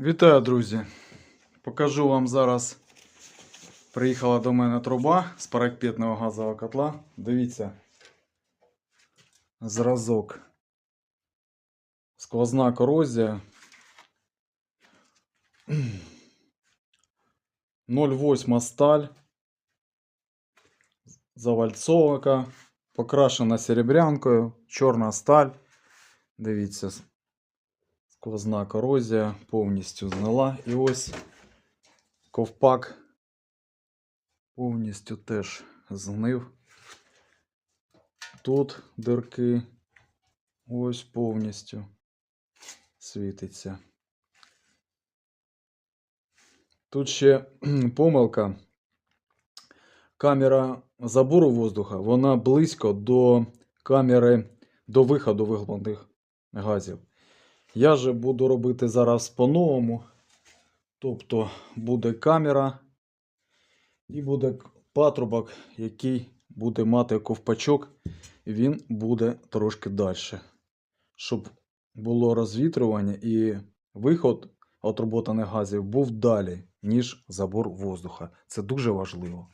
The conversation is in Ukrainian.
Вітаю, друзі! Покажу вам зараз. Приїхала до мене труба з паракетного газового котла. Дивіться. Зразок. Сквозна корозія. 0,8 сталь. Завальцовка. Покрашена серебрянкою. Чорна сталь. Дивіться. Сквозна корозія повністю знила. І ось ковпак повністю теж згнив. Тут дирки ось повністю світиться. Тут ще помилка. Камера забору воздуха, вона близько до камери до виходу вихлопних газів. Я же буду робити зараз по-новому. Тобто буде камера і буде патрубок, який буде мати ковпачок, він буде трошки далі. Щоб було розвітрювання і виход отроботаних газів був далі, ніж забор воздуха. Це дуже важливо.